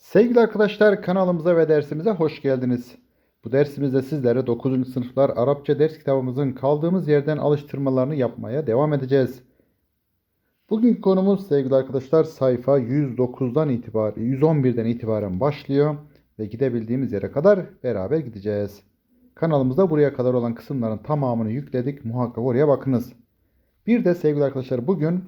Sevgili arkadaşlar kanalımıza ve dersimize hoş geldiniz. Bu dersimizde sizlere 9. sınıflar Arapça ders kitabımızın kaldığımız yerden alıştırmalarını yapmaya devam edeceğiz. Bugünkü konumuz sevgili arkadaşlar sayfa 109'dan itibaren 111'den itibaren başlıyor ve gidebildiğimiz yere kadar beraber gideceğiz. Kanalımızda buraya kadar olan kısımların tamamını yükledik. Muhakkak oraya bakınız. Bir de sevgili arkadaşlar bugün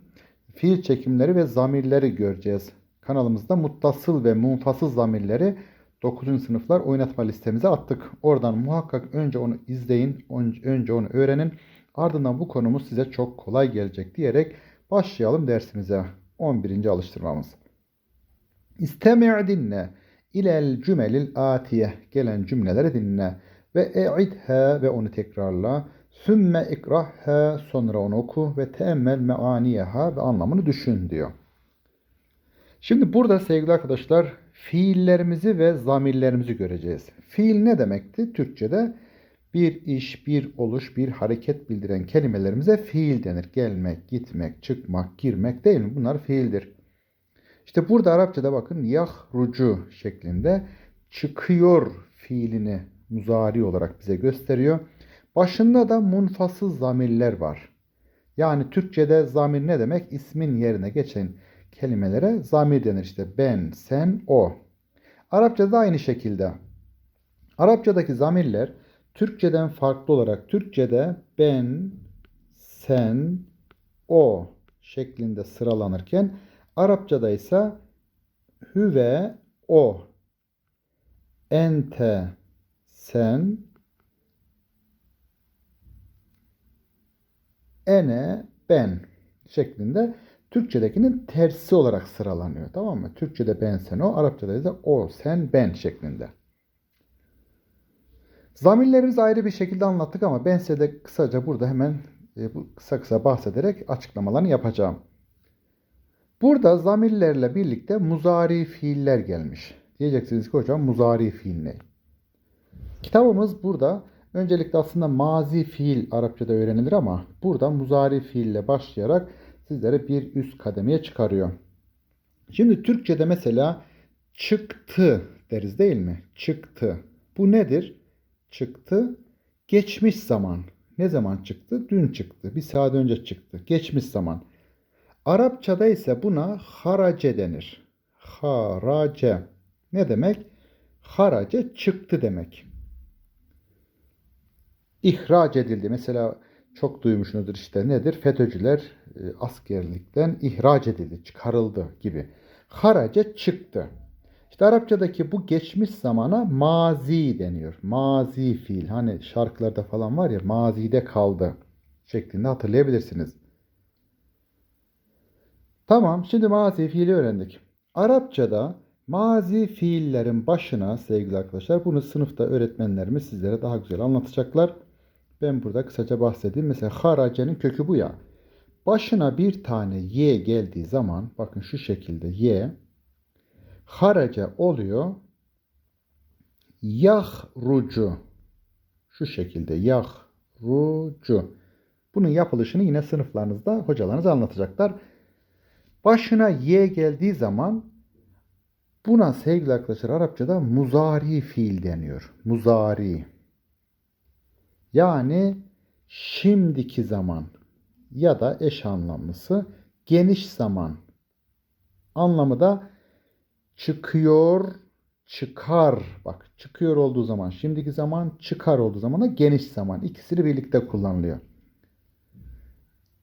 fiil çekimleri ve zamirleri göreceğiz. Kanalımızda muttasıl ve munfasıl zamirleri 9. sınıflar oynatma listemize attık. Oradan muhakkak önce onu izleyin, önce onu öğrenin. Ardından bu konumuz size çok kolay gelecek diyerek başlayalım dersimize. 11. alıştırmamız. İstemi' dinle ilel cümelil atiye gelen cümleleri dinle ve e'idha ve onu tekrarla. Sümme ikrahha sonra onu oku ve teemmel meaniyeha ve anlamını düşün diyor. Şimdi burada sevgili arkadaşlar fiillerimizi ve zamirlerimizi göreceğiz. Fiil ne demekti? Türkçe'de bir iş, bir oluş, bir hareket bildiren kelimelerimize fiil denir. Gelmek, gitmek, çıkmak, girmek değil mi? Bunlar fiildir. İşte burada Arapçada bakın yahrucu şeklinde çıkıyor fiilini muzari olarak bize gösteriyor. Başında da munfasız zamirler var. Yani Türkçe'de zamir ne demek? İsmin yerine geçen kelimelere zamir denir. İşte ben, sen, o. Arapçada da aynı şekilde. Arapçadaki zamirler Türkçeden farklı olarak Türkçede ben, sen, o şeklinde sıralanırken Arapçada ise hüve, o, ente, sen, ene, ben şeklinde Türkçedekinin tersi olarak sıralanıyor. Tamam mı? Türkçede ben sen o, Arapçada ise o sen ben şeklinde. Zamirlerimizi ayrı bir şekilde anlattık ama ben size de kısaca burada hemen e, bu kısa kısa bahsederek açıklamalarını yapacağım. Burada zamirlerle birlikte muzari fiiller gelmiş. Diyeceksiniz ki hocam muzari fiil ne? Kitabımız burada öncelikle aslında mazi fiil Arapçada öğrenilir ama burada muzari fiille başlayarak sizlere bir üst kademeye çıkarıyor. Şimdi Türkçe'de mesela çıktı deriz değil mi? Çıktı. Bu nedir? Çıktı. Geçmiş zaman. Ne zaman çıktı? Dün çıktı. Bir saat önce çıktı. Geçmiş zaman. Arapçada ise buna harace denir. Harace. Ne demek? Harace çıktı demek. İhraç edildi. Mesela çok duymuşsunuzdur işte nedir? FETÖ'cüler askerlikten ihraç edildi, çıkarıldı gibi. Harace çıktı. İşte Arapçadaki bu geçmiş zamana mazi deniyor. Mazi fiil. Hani şarkılarda falan var ya mazide kaldı şeklinde hatırlayabilirsiniz. Tamam şimdi mazi fiili öğrendik. Arapçada mazi fiillerin başına sevgili arkadaşlar bunu sınıfta öğretmenlerimiz sizlere daha güzel anlatacaklar. Ben burada kısaca bahsedeyim. Mesela haracenin kökü bu ya. Başına bir tane y geldiği zaman bakın şu şekilde y harace oluyor. Yahrucu şu şekilde yahrucu. Bunun yapılışını yine sınıflarınızda hocalarınız anlatacaklar. Başına y geldiği zaman buna sevgili arkadaşlar Arapçada muzari fiil deniyor. Muzari. Yani şimdiki zaman ya da eş anlamlısı geniş zaman anlamı da çıkıyor, çıkar. Bak çıkıyor olduğu zaman şimdiki zaman, çıkar olduğu zaman da geniş zaman. İkisini birlikte kullanılıyor.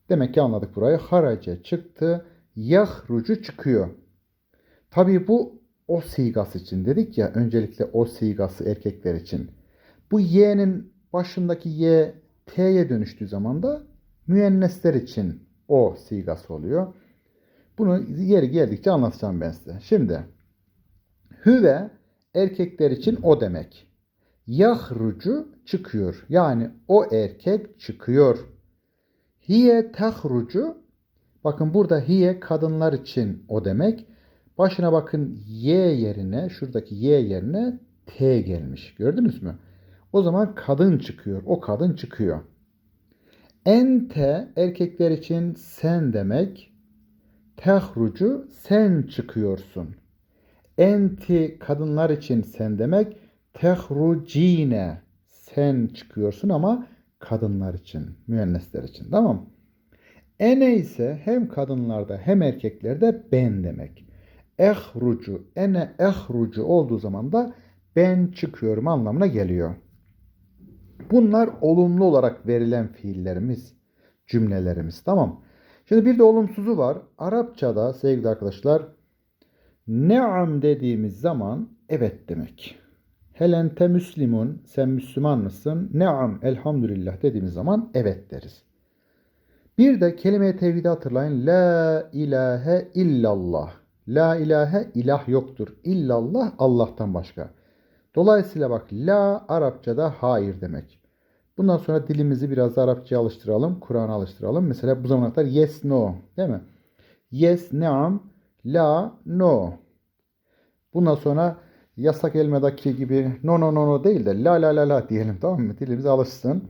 Demek ki anladık burayı. Harace çıktı, yahrucu çıkıyor. Tabii bu o sigası için dedik ya öncelikle o sigası erkekler için. Bu y'nin başındaki y t'ye dönüştüğü zaman da müennesler için o sigası oluyor. Bunu yeri geldikçe anlatacağım ben size. Şimdi hüve erkekler için o demek. Yahrucu çıkıyor. Yani o erkek çıkıyor. Hiye tahrucu bakın burada hiye kadınlar için o demek. Başına bakın y yerine şuradaki y yerine t gelmiş. Gördünüz mü? O zaman kadın çıkıyor. O kadın çıkıyor. Ente erkekler için sen demek. Tehrucu sen çıkıyorsun. Enti kadınlar için sen demek. Tehrucine sen çıkıyorsun ama kadınlar için, müennesler için. Tamam Ene ise hem kadınlarda hem erkeklerde ben demek. Ehrucu, ene ehrucu olduğu zaman da ben çıkıyorum anlamına geliyor. Bunlar olumlu olarak verilen fiillerimiz, cümlelerimiz. Tamam. Şimdi bir de olumsuzu var. Arapçada sevgili arkadaşlar ne'am dediğimiz zaman evet demek. Helente müslimun sen Müslüman mısın? Ne'am elhamdülillah dediğimiz zaman evet deriz. Bir de kelime-i tevhidi hatırlayın. La ilahe illallah. La ilahe ilah yoktur. İllallah Allah'tan başka. Dolayısıyla bak la Arapçada hayır demek. Bundan sonra dilimizi biraz da Arapçaya alıştıralım. Kur'an'a alıştıralım. Mesela bu zamana kadar yes no değil mi? Yes neam la no. Bundan sonra yasak elmadaki gibi no no no no değil de la la la la diyelim tamam mı? Dilimiz alışsın.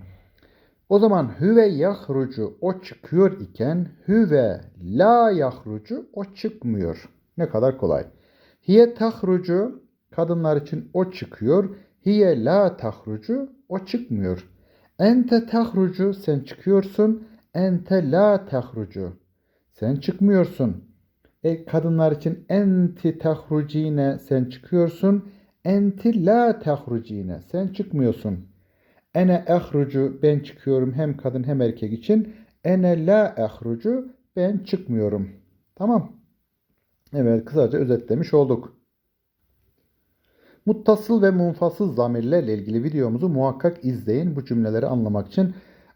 O zaman hüve yahrucu o çıkıyor iken hüve la yahrucu o çıkmıyor. Ne kadar kolay. Hiye tahrucu kadınlar için o çıkıyor. Hiye la tahrucu o çıkmıyor. Ente tahrucu sen çıkıyorsun. Ente la tahrucu sen çıkmıyorsun. E, kadınlar için enti tahrucine sen çıkıyorsun. Enti la tahrucine sen çıkmıyorsun. Ene ehrucu ben çıkıyorum hem kadın hem erkek için. Ene la ehrucu ben çıkmıyorum. Tamam. Evet kısaca özetlemiş olduk. Muttasıl ve munfasıl zamirlerle ilgili videomuzu muhakkak izleyin bu cümleleri anlamak için.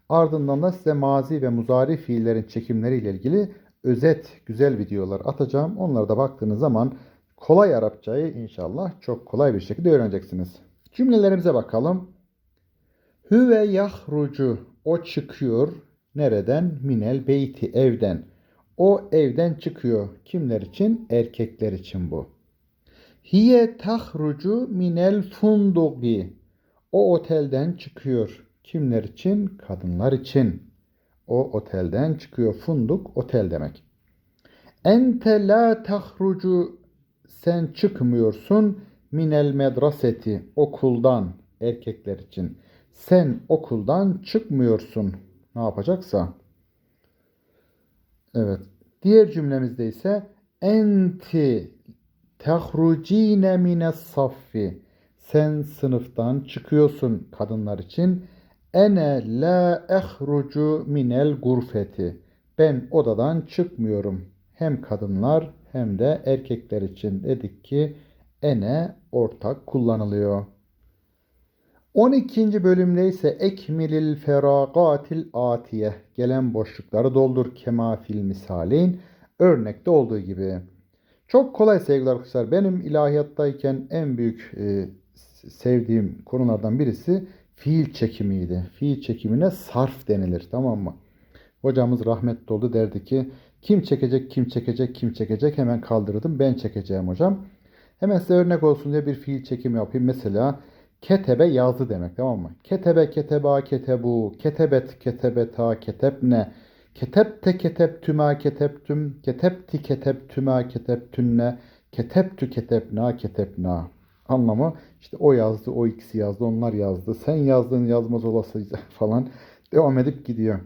Ardından da size mazi ve muzari fiillerin çekimleriyle ilgili özet güzel videolar atacağım. Onlara da baktığınız zaman kolay Arapçayı inşallah çok kolay bir şekilde öğreneceksiniz. Cümlelerimize bakalım. Hüve yahrucu o çıkıyor. Nereden? Minel beyti evden. O evden çıkıyor. Kimler için? Erkekler için bu. Hiye tahrucu minel fundugi. O otelden çıkıyor. Kimler için? Kadınlar için. O otelden çıkıyor. Funduk otel demek. Ente la tahrucu sen çıkmıyorsun minel medraseti okuldan erkekler için. Sen okuldan çıkmıyorsun. Ne yapacaksa. Evet. Diğer cümlemizde ise enti tehrucine mine saffi. Sen sınıftan çıkıyorsun kadınlar için. Ene la ehrucu minel gurfeti. Ben odadan çıkmıyorum. Hem kadınlar hem de erkekler için dedik ki ene ortak kullanılıyor. 12. bölümde ise ekmilil feragatil atiye gelen boşlukları doldur kemafil misalin örnekte olduğu gibi. Çok kolay sevgili arkadaşlar. Benim ilahiyattayken en büyük e, sevdiğim konulardan birisi fiil çekimiydi. Fiil çekimine sarf denilir tamam mı? Hocamız rahmetli oldu derdi ki kim çekecek kim çekecek kim çekecek hemen kaldırdım ben çekeceğim hocam. Hemen size örnek olsun diye bir fiil çekimi yapayım. Mesela Ketebe yazdı demek tamam mı? Ketebe keteba ketebu, ketebet ketebeta ketebne, ketebte ketebtüma ketebtüm, ketebti ketebtüma ketebtünne, ketebtü ketebna ketebna. Anlamı işte o yazdı, o ikisi yazdı, onlar yazdı. Sen yazdın yazmaz olası falan devam edip gidiyor.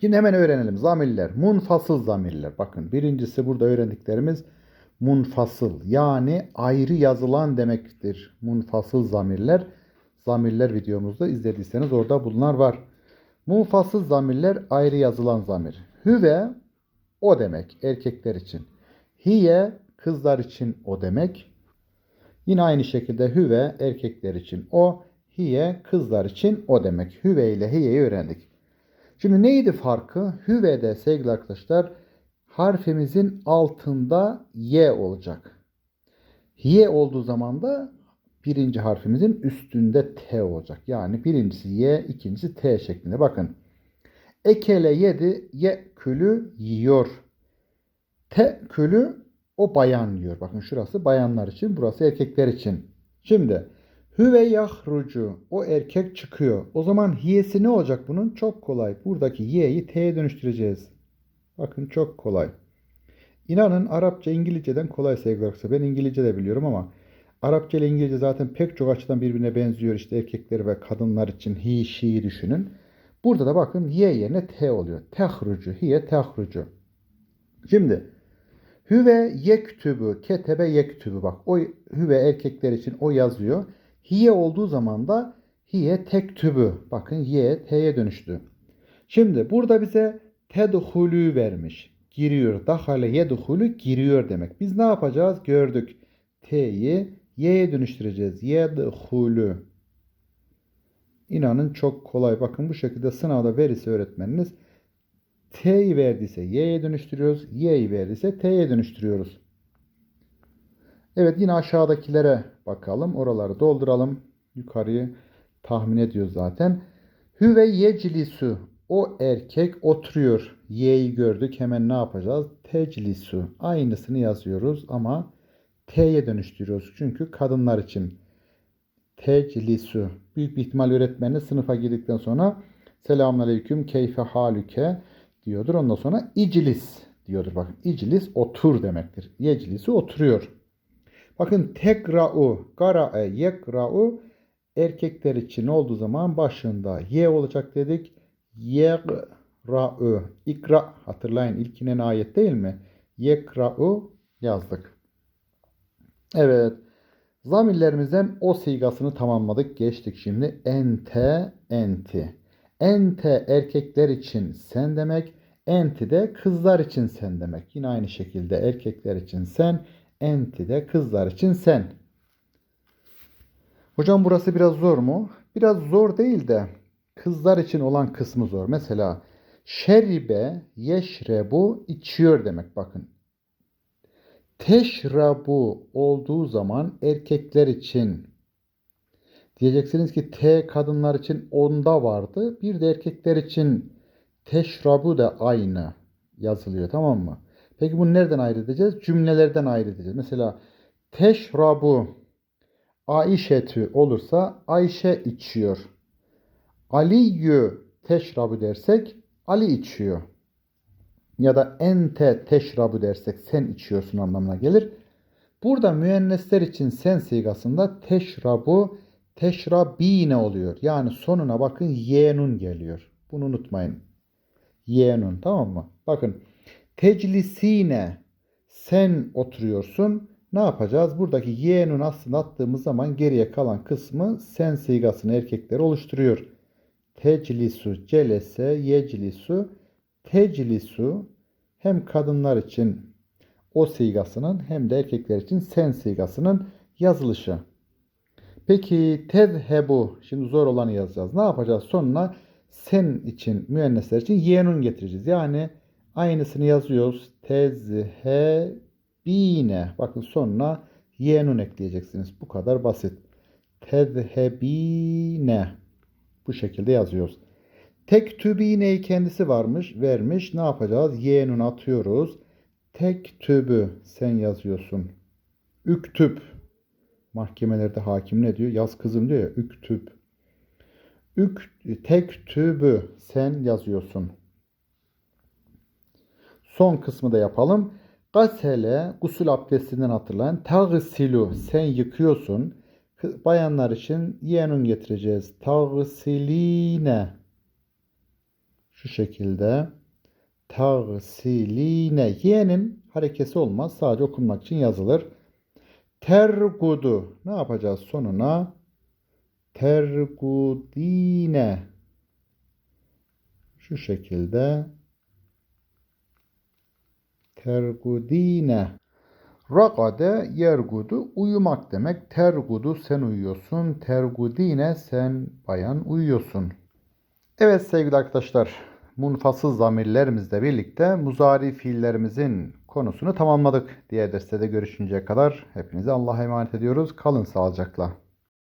Şimdi hemen öğrenelim. Zamirler, munfasıl zamirler. Bakın birincisi burada öğrendiklerimiz munfasıl yani ayrı yazılan demektir. Munfasıl zamirler. Zamirler videomuzda izlediyseniz orada bunlar var. Munfasıl zamirler ayrı yazılan zamir. Hüve o demek erkekler için. Hiye kızlar için o demek. Yine aynı şekilde hüve erkekler için o. Hiye kızlar için o demek. Hüve ile hiyeyi öğrendik. Şimdi neydi farkı? Hüve'de sevgili arkadaşlar harfimizin altında y olacak. Y olduğu zaman da birinci harfimizin üstünde t olacak. Yani birincisi y, ikincisi t şeklinde. Bakın. Ekele yedi, ye külü yiyor. Te külü o bayan yiyor. Bakın şurası bayanlar için, burası erkekler için. Şimdi hüve yahrucu o erkek çıkıyor. O zaman hiyesi ne olacak bunun? Çok kolay. Buradaki y'yi t'ye dönüştüreceğiz. Bakın çok kolay. İnanın Arapça İngilizceden kolay sevgili arkadaşlar. Ben İngilizce de biliyorum ama Arapça ile İngilizce zaten pek çok açıdan birbirine benziyor. İşte erkekler ve kadınlar için he, she'yi düşünün. Burada da bakın ye yerine t oluyor. Tehrucu, hiye tehrucu. Şimdi hüve yektübü, ketebe yektübü bak. O hüve erkekler için o yazıyor. Hiye olduğu zaman da hiye tektübü. Bakın ye t'ye dönüştü. Şimdi burada bize tedhulü vermiş. Giriyor. Dahale yedhulü giriyor demek. Biz ne yapacağız? Gördük. T'yi y'ye dönüştüreceğiz. Yedhulü. İnanın çok kolay. Bakın bu şekilde sınavda verirse öğretmeniniz T'yi verdiyse Y'ye dönüştürüyoruz. Y'yi verdiyse T'ye dönüştürüyoruz. Evet yine aşağıdakilere bakalım. Oraları dolduralım. Yukarıyı tahmin ediyor zaten. Hüve yeclisu. O erkek oturuyor. Y'yi gördük. Hemen ne yapacağız? Teclisu. Aynısını yazıyoruz ama T'ye dönüştürüyoruz. Çünkü kadınlar için teclisu. Büyük bir ihtimal öğretmeni sınıfa girdikten sonra selamünaleyküm keyfe halüke diyordur. Ondan sonra iclis diyordur. Bakın iclis otur demektir. Yeclisi oturuyor. Bakın tekra'u, gara'e, yekra'u erkekler için olduğu zaman başında ye olacak dedik. Yekra'u, ikra hatırlayın ilkinen ayet değil mi? Yekra'u yazdık. Evet. Zamirlerimizden o sigasını tamamladık. Geçtik şimdi. Ente, enti. Ente erkekler için sen demek. Enti de kızlar için sen demek. Yine aynı şekilde erkekler için sen. Enti de kızlar için sen. Hocam burası biraz zor mu? Biraz zor değil de kızlar için olan kısmı zor. Mesela şeribe, yeşrebu içiyor demek bakın. Teşrabu olduğu zaman erkekler için diyeceksiniz ki T kadınlar için onda vardı. Bir de erkekler için teşrabu da aynı yazılıyor tamam mı? Peki bunu nereden ayrı edeceğiz? Cümlelerden ayrı edeceğiz. Mesela teşrabu Aişetü olursa Ayşe içiyor. Aliyyü teşrabu dersek Ali içiyor. Ya da ente teşrabu dersek sen içiyorsun anlamına gelir. Burada müennesler için sen sigasında teşrabu teşrabine oluyor. Yani sonuna bakın yenun geliyor. Bunu unutmayın. Yenun tamam mı? Bakın teclisine sen oturuyorsun. Ne yapacağız? Buradaki yenun aslında attığımız zaman geriye kalan kısmı sen sigasını erkekler oluşturuyor. Teclisu, celese, yeclisu, teclisu hem kadınlar için o sigasının hem de erkekler için sen sigasının yazılışı. Peki tezhebu şimdi zor olanı yazacağız. Ne yapacağız? Sonuna sen için müennesler için yenun getireceğiz. Yani aynısını yazıyoruz. Tezhebine. Bakın sonuna yenun ekleyeceksiniz. Bu kadar basit. Tezhebine. Bu şekilde yazıyoruz. Tektübine'yi kendisi varmış, vermiş. Ne yapacağız? Yenun atıyoruz. Tektübü sen yazıyorsun. Üktüp. Mahkemelerde hakim ne diyor? Yaz kızım diyor ya. Üktüp. Ük, tektübü sen yazıyorsun. Son kısmı da yapalım. Gasele gusül abdestinden hatırlayın. Tagsilu sen yıkıyorsun. Bayanlar için yenun getireceğiz. Tagsiline. Şu şekilde. Tagsiline. Yenin harekesi olmaz. Sadece okunmak için yazılır. Tergudu. Ne yapacağız sonuna? Tergudine. Şu şekilde. Tergudine. Rakade yergudu uyumak demek. Tergudu sen uyuyorsun. Tergudine sen bayan uyuyorsun. Evet sevgili arkadaşlar. Munfasız zamirlerimizle birlikte muzari fiillerimizin konusunu tamamladık. Diğer derste de görüşünceye kadar hepinize Allah'a emanet ediyoruz. Kalın sağlıcakla.